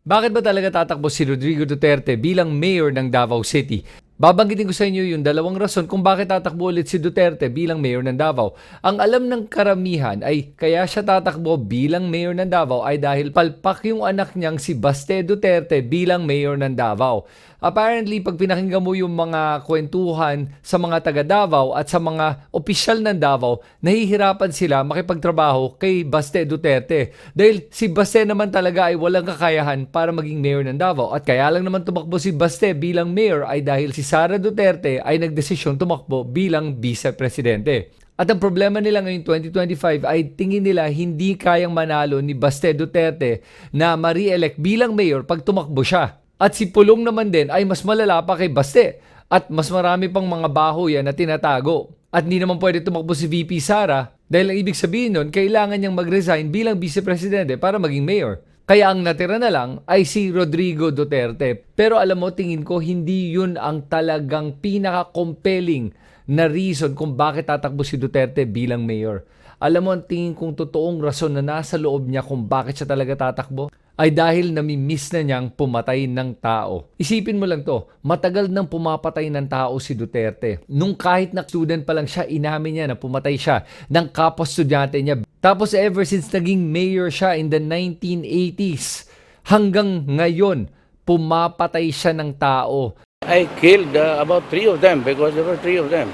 Bakit ba talaga tatakbo si Rodrigo Duterte bilang mayor ng Davao City? Babanggitin ko sa inyo yung dalawang rason kung bakit tatakbo ulit si Duterte bilang mayor ng Davao. Ang alam ng karamihan ay kaya siya tatakbo bilang mayor ng Davao ay dahil palpak yung anak niyang si Baste Duterte bilang mayor ng Davao. Apparently, pag pinakinggan mo yung mga kwentuhan sa mga taga Davao at sa mga opisyal ng Davao, nahihirapan sila makipagtrabaho kay Baste Duterte. Dahil si Baste naman talaga ay walang kakayahan para maging mayor ng Davao. At kaya lang naman tumakbo si Baste bilang mayor ay dahil si Sara Duterte ay nagdesisyon tumakbo bilang vice-presidente. At ang problema nila ngayong 2025 ay tingin nila hindi kayang manalo ni Baste Duterte na ma-re-elect bilang mayor pag tumakbo siya. At si Pulong naman din ay mas malala pa kay Baste at mas marami pang mga baho yan na tinatago. At hindi naman pwede tumakbo si VP Sara dahil ang ibig sabihin nun, kailangan niyang mag-resign bilang vice-presidente para maging mayor. Kaya ang natira na lang ay si Rodrigo Duterte. Pero alam mo, tingin ko hindi yun ang talagang pinaka-compelling na reason kung bakit tatakbo si Duterte bilang mayor. Alam mo, ang tingin kong totoong rason na nasa loob niya kung bakit siya talaga tatakbo ay dahil namimiss na niyang pumatay ng tao. Isipin mo lang to, matagal nang pumapatay ng tao si Duterte. Nung kahit na student pa lang siya, inamin niya na pumatay siya ng kapwa estudyante niya. Tapos ever since naging mayor siya in the 1980s, hanggang ngayon, pumapatay siya ng tao. I killed uh, about three of them because there were three of them.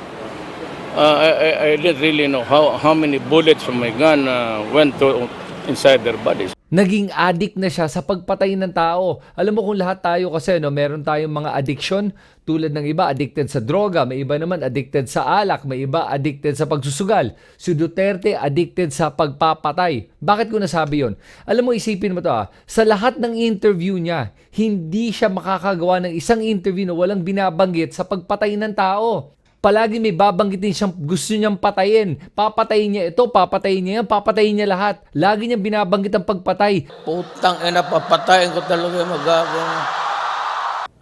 Uh, I, I, I didn't really know how, how many bullets from my gun uh, went to inside their bodies. Naging addict na siya sa pagpatay ng tao. Alam mo kung lahat tayo kasi no, meron tayong mga addiction tulad ng iba addicted sa droga, may iba naman addicted sa alak, may iba addicted sa pagsusugal. Si Duterte addicted sa pagpapatay. Bakit ko nasabi yon? Alam mo isipin mo to ah, sa lahat ng interview niya, hindi siya makakagawa ng isang interview na walang binabanggit sa pagpatay ng tao. Palagi may babanggitin siyang gusto niyang patayin. Papatayin niya ito, papatayin niya yan, papatayin niya lahat. Lagi niyang binabanggit ang pagpatay. Putang ina, papatayin ko talaga yung magagawa.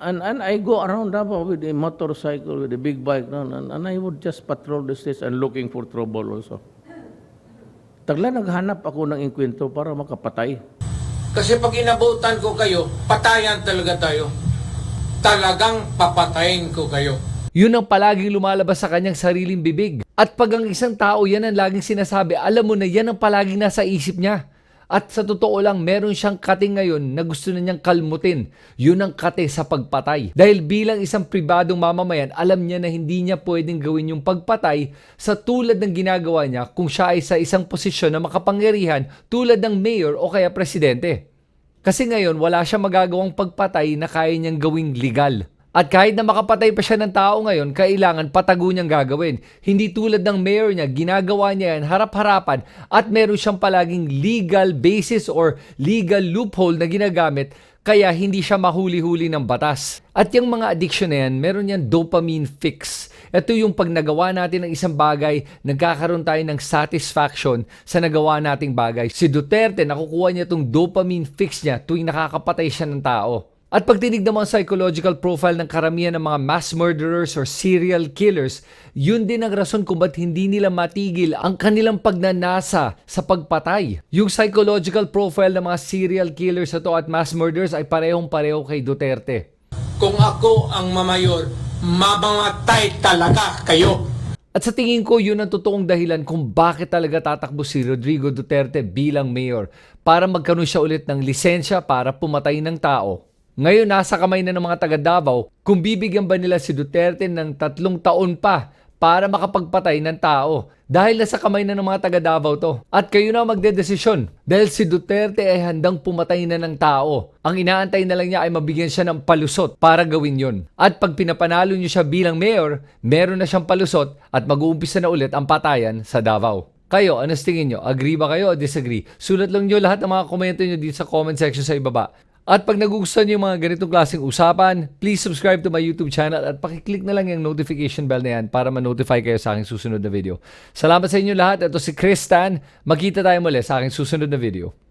And, and I go around Davao with a motorcycle, with a big bike, no, and, and I would just patrol the streets and looking for trouble also. Tagla naghanap ako ng inkwento para makapatay. Kasi pag inabutan ko kayo, patayan talaga tayo. Talagang papatayin ko kayo. Yun ang palaging lumalabas sa kanyang sariling bibig. At pag ang isang tao yan ang laging sinasabi, alam mo na yan ang palaging nasa isip niya. At sa totoo lang, meron siyang kate ngayon na gusto na niyang kalmutin. Yun ang kate sa pagpatay. Dahil bilang isang pribadong mamamayan, alam niya na hindi niya pwedeng gawin yung pagpatay sa tulad ng ginagawa niya kung siya ay sa isang posisyon na makapangyarihan tulad ng mayor o kaya presidente. Kasi ngayon, wala siya magagawang pagpatay na kaya niyang gawing legal. At kahit na makapatay pa siya ng tao ngayon, kailangan patago niyang gagawin. Hindi tulad ng mayor niya, ginagawa niya yan harap-harapan at meron siyang palaging legal basis or legal loophole na ginagamit kaya hindi siya mahuli-huli ng batas. At yung mga addiction na yan, meron yan dopamine fix. Ito yung pag nagawa natin ng isang bagay, nagkakaroon tayo ng satisfaction sa nagawa nating bagay. Si Duterte, nakukuha niya itong dopamine fix niya tuwing nakakapatay siya ng tao. At pag tinignan mo ang psychological profile ng karamihan ng mga mass murderers or serial killers, yun din ang rason kung ba't hindi nila matigil ang kanilang pagnanasa sa pagpatay. Yung psychological profile ng mga serial killers ito at mass murderers ay parehong pareho kay Duterte. Kung ako ang mamayor, mamamatay talaga kayo. At sa tingin ko, yun ang totoong dahilan kung bakit talaga tatakbo si Rodrigo Duterte bilang mayor para magkaroon siya ulit ng lisensya para pumatay ng tao. Ngayon, nasa kamay na ng mga taga Davao kung bibigyan ba nila si Duterte ng tatlong taon pa para makapagpatay ng tao. Dahil nasa kamay na ng mga taga Davao to. At kayo na magdedesisyon. Dahil si Duterte ay handang pumatay na ng tao. Ang inaantay na lang niya ay mabigyan siya ng palusot para gawin yon. At pag pinapanalo niyo siya bilang mayor, meron na siyang palusot at mag-uumpisa na ulit ang patayan sa Davao. Kayo, ano sa tingin nyo? Agree ba kayo o disagree? Sulat lang nyo lahat ng mga komento nyo dito sa comment section sa ibaba. At pag nagugustuhan niyo yung mga ganitong klaseng usapan, please subscribe to my YouTube channel at pakiclick na lang yung notification bell na yan para ma-notify kayo sa aking susunod na video. Salamat sa inyo lahat. Ito si Chris Tan. Magkita tayo muli sa aking susunod na video.